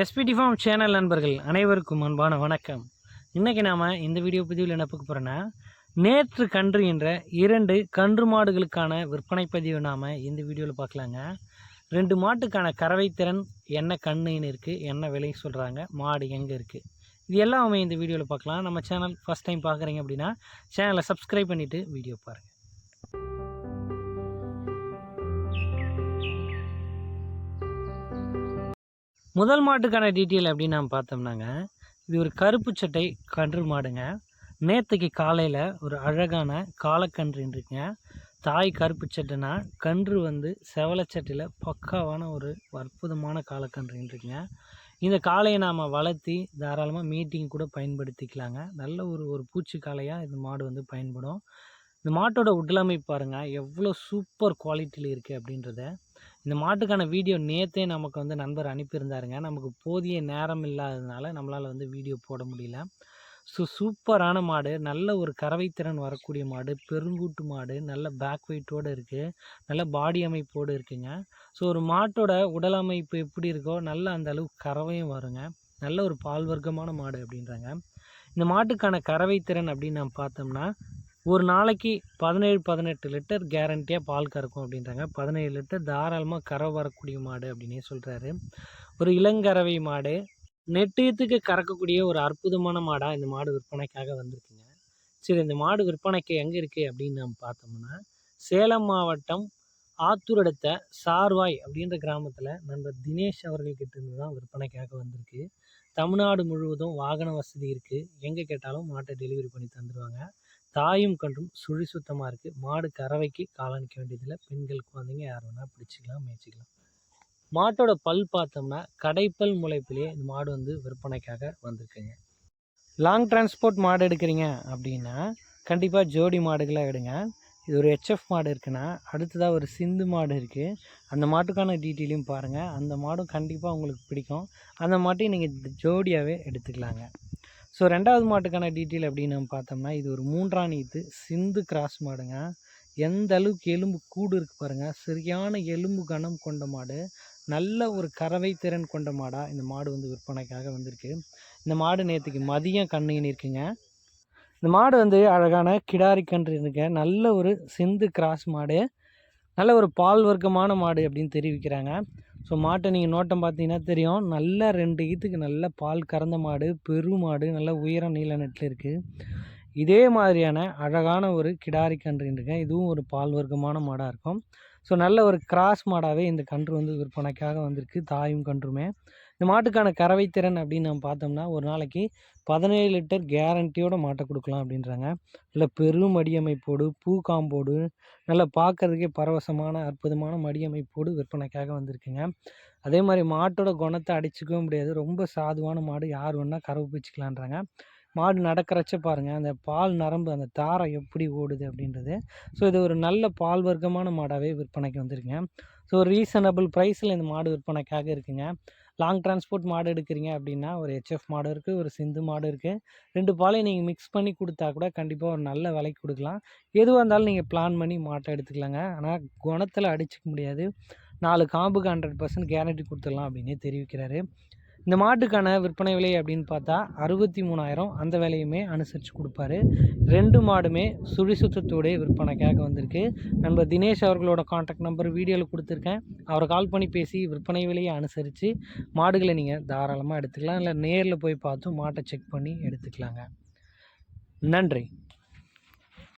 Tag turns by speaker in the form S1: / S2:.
S1: SPD form channel நண்பர்கள் அனைவருக்கும் அன்பான வணக்கம். இன்றைக்கி நாம் இந்த வீடியோ பதிவில் என்ன பார்க்க போகிறோன்னா நேற்று கன்று என்ற இரண்டு கன்று மாடுகளுக்கான விற்பனை பதிவு நாம் இந்த வீடியோவில் பார்க்கலாங்க. ரெண்டு மாட்டுக்கான கறவை திறன் என்ன கண்ணுன்னு இருக்குது என்ன விலை சொல்கிறாங்க மாடு எங்கே இருக்குது இது எல்லாமே இந்த வீடியோவில் பார்க்கலாம். நம்ம சேனல் ஃபஸ்ட் டைம் பார்க்குறீங்க அப்படின்னா சேனலை சப்ஸ்கிரைப் பண்ணிவிட்டு வீடியோ பாருங்கள் முதல் மாட்டுக்கான டீட்டெயில் அப்படின்னு நாம் பார்த்தோம்னாங்க. இது ஒரு கருப்பு சட்டை கன்று மாடுங்க. நேற்றுக்கு காலையில் ஒரு அழகான காலக்கன்று இருக்குங்க தாய் கருப்பு சட்டைனா கன்று வந்து செவலச்சட்டையில் பக்காவான ஒரு அற்புதமான காலக்கன்று இருக்குங்க இந்த காளையை நாம் வளர்த்தி தாராளமாக மீட்டிங் கூட பயன்படுத்திக்கலாங்க. நல்ல ஒரு ஒரு பூச்சி காளையாக இந்த மாடு வந்து பயன்படும். இந்த மாட்டோட உடலமைப்பு பாருங்கள் எவ்வளோ சூப்பர் குவாலிட்டியில் இருக்குது அப்படின்றத இந்த மாட்டுக்கான வீடியோ நேற்றே நமக்கு வந்து நண்பர் அனுப்பியிருந்தாருங்க. நமக்கு போதிய நேரம் இல்லாததுனால நம்மளால் வந்து வீடியோ போட முடியல. ஸோ சூப்பரான மாடு. நல்ல ஒரு கறவைத்திறன் வரக்கூடிய மாடு. பெருங்கூட்டு மாடு. நல்ல பேக் வெயிட்டோடு இருக்குது நல்ல பாடி அமைப்போடு இருக்குங்க. ஸோ ஒரு மாட்டோட உடல் அமைப்பு எப்படி இருக்கோ நல்ல அந்த அளவுக்கு கறவையும் வருங்க. நல்ல ஒரு பால் வர்க்கமான மாடு அப்படின்றாங்க. இந்த மாட்டுக்கான கறவைத்திறன் அப்படின்னு நம்ம பார்த்தோம்னா ஒரு நாளைக்கு பதினேழு பதினெட்டு லிட்டர் கேரண்டியாக பால் கறக்கும் அப்படின்றாங்க. பதினேழு லிட்டர் தாராளமாக கறவை வரக்கூடிய மாடு அப்படின்னே சொல்கிறாரு ஒரு இளங்கறவை மாடு நெட்டியத்துக்கு கறக்கக்கூடிய ஒரு அற்புதமான மாடாக இந்த மாடு விற்பனைக்காக வந்திருக்குங்க. சரி இந்த மாடு விற்பனைக்கு எங்கே இருக்குது அப்படின்னு நம்ம பார்த்தோம்னா சேலம் மாவட்டம் ஆத்தூர் அடுத்த சார்வாய் அப்படின்ற கிராமத்தில் நண்பர் தினேஷ் அவர்கள்கிட்ட இருந்து தான் விற்பனைக்காக வந்திருக்கு. தமிழ்நாடு முழுவதும் வாகன வசதி இருக்குது எங்கே கேட்டாலும் மாட்டை டெலிவரி பண்ணி தந்துடுவாங்க தாயும் கன்றும் சுழி சுத்தமாக இருக்குது மாடு கறவைக்கு காலணிக்க வேண்டியதில்லை. பெண்கள் குழந்தைங்க யார் வேணால் பிடிச்சிக்கலாம் மேய்ச்சிக்கலாம். மாட்டோட பல் பார்த்தோம்னா கடைப்பல் முளைப்பிலேயே இந்த மாடு வந்து விற்பனைக்காக வந்திருக்குங்க. லாங் டிரான்ஸ்போர்ட் மாடு எடுக்கிறீங்க அப்படின்னா கண்டிப்பாக ஜோடி மாடுகளாக எடுங்க. இது ஒரு ஹெச்எஃப் மாடு இருக்குன்னா அடுத்ததாக ஒரு சிந்து மாடு இருக்குது அந்த மாட்டுக்கான டீட்டெயிலையும் பாருங்கள் அந்த மாடும் கண்டிப்பாக உங்களுக்கு பிடிக்கும். அந்த மாட்டையும் நீங்கள் ஜோடியாகவே எடுத்துக்கலாங்க. ஸோ ரெண்டாவது மாட்டுக்கான டீட்டெயில் அப்படின்னு நம்ம பார்த்தோம்னா இது ஒரு மூன்றாம் நீத்து சிந்து கிராஸ் மாடுங்க. எந்த அளவுக்கு எலும்பு கூடு இருக்குது பாருங்கள் சரியான எலும்பு கணம் கொண்ட மாடு. நல்ல ஒரு கறவை திறன் கொண்ட மாடாக இந்த மாடு வந்து விற்பனைக்காக வந்திருக்கு. இந்த மாடு நேற்றுக்கு மதியம் கண்ணுன்னு இருக்குங்க. இந்த மாடு வந்து அழகான கிடாரி கன்று இருக்க நல்ல ஒரு சிந்து கிராஸ் மாடு. நல்ல ஒரு பால் வர்க்கமான மாடு அப்படின்னு தெரிவிக்கிறாங்க. ஸோ மாட்டை நீங்கள் நோட்டம் பார்த்தீங்கன்னா தெரியும். நல்ல ரெண்டு ஈத்துக்கு நல்ல பால் கறந்த மாடு பெரு மாடு நல்ல உயரம் நீல நெட்டில் இருக்குது இதே மாதிரியான அழகான ஒரு கிடாரி கன்று இருக்கேன் இதுவும் ஒரு பால் வர்க்கமான மாடாக இருக்கும். ஸோ நல்ல ஒரு கிராஸ் மாடாகவே இந்த கன்று வந்து விற்பனைக்காக வந்திருக்கு. தாயும் கன்றுமே. இந்த மாட்டுக்கான கறவை திறன் அப்படின்னு நம்ம பார்த்தோம்னா ஒரு நாளைக்கு பதினேழு லிட்டர் கேரண்டியோட மாட்டை கொடுக்கலாம் அப்படின்றாங்க. நல்ல பெரும் மடியமைப்போடு பூ காம்போடு நல்லா பார்க்குறதுக்கே பரவசமான அற்புதமான மடியமைப்போடு விற்பனைக்காக வந்திருக்குங்க. அதே மாதிரி மாட்டோட குணத்தை அடிச்சுக்கவும் முடியாது. ரொம்ப சாதுவான மாடு யார் வேணால் கறவு பிச்சுக்கலான்றாங்க. மாடு நடக்கிறச்ச பாருங்கள் அந்த பால் நரம்பு அந்த தாரை எப்படி ஓடுது அப்படின்றது. ஸோ இது ஒரு நல்ல பால் வர்க்கமான மாடாகவே விற்பனைக்கு வந்துருங்க ஸோ ரீசனபிள் ப்ரைஸில் இந்த மாடு விற்பனைக்காக இருக்குங்க. லாங் டிரான்ஸ்போர்ட் மாடு எடுக்கிறீங்க அப்படின்னா ஒரு ஹெச்எஃப் மாடு இருக்குது ஒரு சிந்து மாடு இருக்குது ரெண்டு பாலையும் நீங்கள் மிக்ஸ் பண்ணி கொடுத்தா கூட கண்டிப்பாக ஒரு நல்ல விலைக்கு கொடுக்கலாம். எதுவாக இருந்தாலும் நீங்கள் பிளான் பண்ணி மாட்டை எடுத்துக்கலாங்க. ஆனால் குணத்தில் அடிச்சிக்க முடியாது. நாலு காம்புக்கு ஹண்ட்ரட் பர்சன்ட் கேரண்டி கொடுத்துடலாம் அப்படின்னே தெரிவிக்கிறாரு. இந்த மாட்டுக்கான விற்பனை விலை அப்படின்னு பார்த்தா அறுபத்தி மூணாயிரம். அந்த விலையுமே அனுசரித்து கொடுப்பாரு. ரெண்டு மாடுமே சுழி சுத்தத்தோடைய விற்பனைக்காக வந்திருக்கு. நண்பர் தினேஷ் அவர்களோட காண்டாக்ட் நம்பர் வீடியோவில் கொடுத்துருக்கேன். அவரை கால் பண்ணி பேசி விற்பனை விலையை அனுசரித்து மாடுகளை நீங்கள் தாராளமாக எடுத்துக்கலாம். இல்லை நேரில் போய் பார்த்தும் மாட்டை செக் பண்ணி எடுத்துக்கலாங்க. நன்றி.